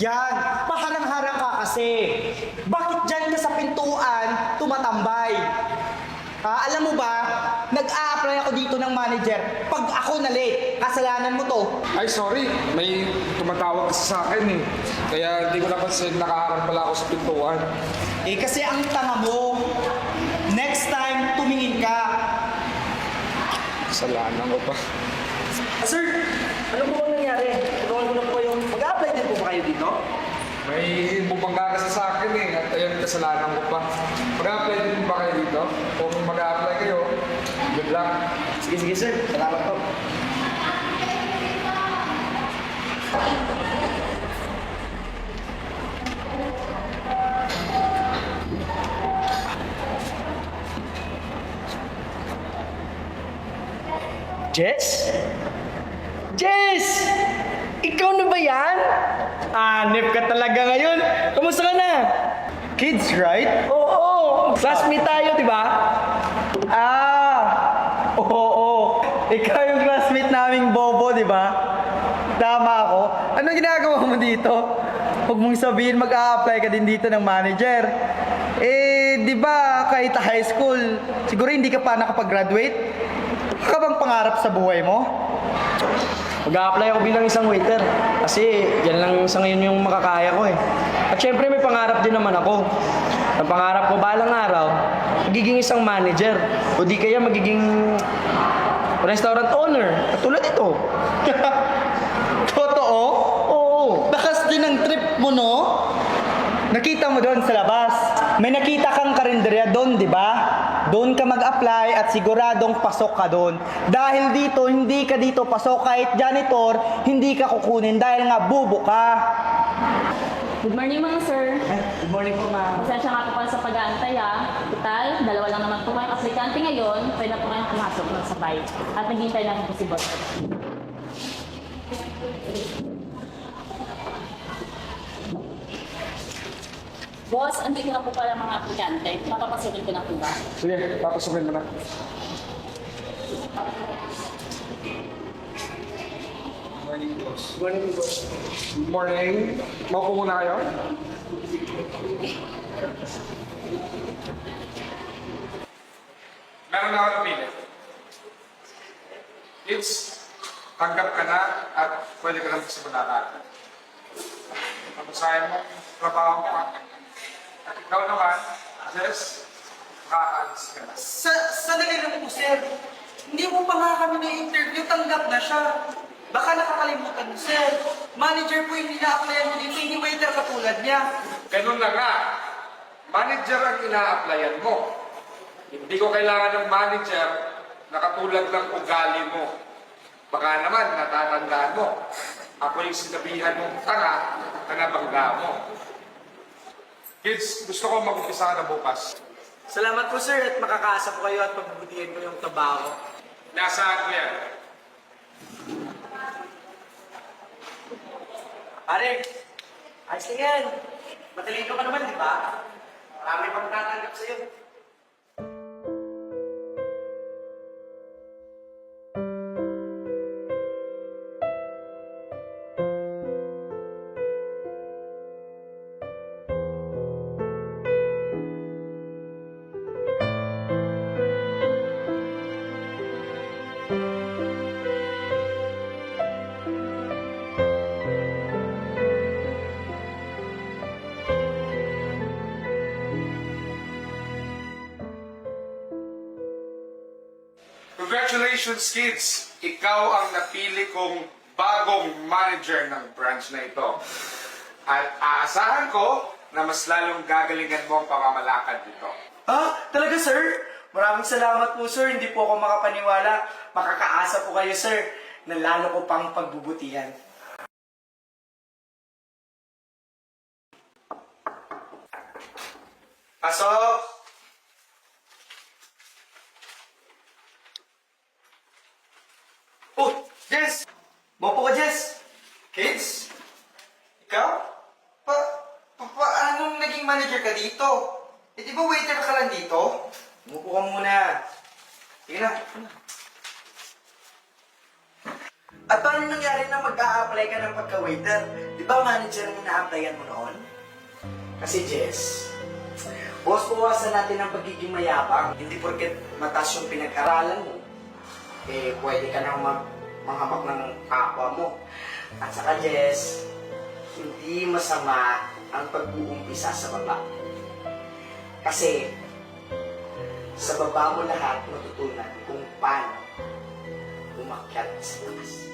Yan, paharang-harang ka kasi. Bakit dyan ka sa pintuan tumatambay? Ha, alam mo ba, nag-a-apply ako dito ng manager. Pag ako na late, kasalanan mo to. Ay, sorry. May tumatawag kasi sa akin eh. Kaya hindi ko napansin, nakaharap pala ako sa pintuan. Eh kasi ang tanga mo. Next time, tumingin ka. Kasalanan ko pa. Sir, ano po bang nangyari? Tulungan ko na po yung... Mag-a-apply din po ba kayo dito? May bumangga kasi sa akin eh. At ayun, kasalanan ko pa. Mag-apply din ba kayo dito? Kung mag-apply kayo, good luck. Sige, sige sir. Salamat po. Jess? Jess! Ikaw na ba yan? Anip ka talaga ngayon. Kamusta ka na? Kids, right? Oo. Classmate tayo, di ba? Ah! Oo, oo. Ikaw yung classmate naming Bobo, di ba? Tama ako. Ano ginagawa mo dito? Huwag mong sabihin mag-a-apply ka din dito ng manager. Eh, di ba kahit high school, siguro hindi ka pa nakapag-graduate? Ka bang pangarap sa buhay mo? Mag-a-apply ako bilang isang waiter. Kasi yan lang sa ngayon yung makakaya ko eh. At syempre may pangarap din naman ako. Ang pangarap ko balang araw, magiging isang manager. O di kaya magiging restaurant owner. Katulad ito. Totoo? Oo. Bakas din ang trip mo, no? Nakita mo doon sa labas. May nakita kang karinderya doon, di ba? Doon ka mag-apply at siguradong pasok ka doon. Dahil dito, hindi ka dito pasok. Kahit janitor, hindi ka kukunin dahil nga bubo ka. Good morning mga sir. Good morning po, ma'am. Pasensya nga po pala sa pag-aantay ha. Total, dalawa lang naman po kayong aplikante ngayon. Pwede na po kayong pumasok ng sabay. At naghihintay lang po si boss. Boss, andito na po pala mga aplikante. Mapapasukin ko na po ba? Sige, papasukin mo na. Morning, boss. Morning, boss. Morning. Maupo muna kayo. Meron na ako napili. Kids, tanggap ka na at pwede ka lang magsimula na. Sayang mo, trabaho mo. At ikaw naman, Jess, makakaalis ka na. Sa sandali lang po, sir. Hindi mo pa nga kami na-interview, tanggap na siya. Baka nakakalimutan mo, sir. Manager po yung ina-applyan mo dito, hindi waiter katulad niya. Ganun na nga. Manager ang ina-applyan mo. Hindi ko kailangan ng manager na katulad ng ugali mo. Baka naman, natatandaan mo. Ako yung sinabihan mong tanga na nabangga mo. Kids, gusto ko mag-umpisa ka na bukas. Salamat po, sir, at makakaasa po kayo at pagbubutihin ko yung trabaho. Nasaan ko yan? Pare, ayos na yan. Matalino ka naman, di ba? Marami pang tatanggap sa'yo. Congratulations, kids! Ikaw ang napili kong bagong manager ng branch na ito. At aasahan ko na mas lalong gagalingan mo ang pamamalakad dito. Ah, talaga, sir? Maraming salamat po, sir. Hindi po ako makapaniwala. Makakaasa po kayo, sir, na lalo ko pang pagbubutihan. Pasok! Oh, Jess! Mopo ka, Jess! Kids? Ikaw? Pa, pa, paanong naging manager ka dito? Eh, di ba waiter ka lang dito? Na. At paano nangyari na mag-a-apply ka ng pagka-waiter? Di ba manager ang ina-applyan mo noon? Kasi Jess, boss, bawasan natin ang pagiging mayabang. Hindi porket mataas yung pinag-aralan mo, eh, pwede ka nang mag manghamak ng kapwa mo. At saka, Jess, hindi masama ang pag-uumpisa sa baba. Kasi, sa baba mo lahat matutunan kung paano umakyat sa taas.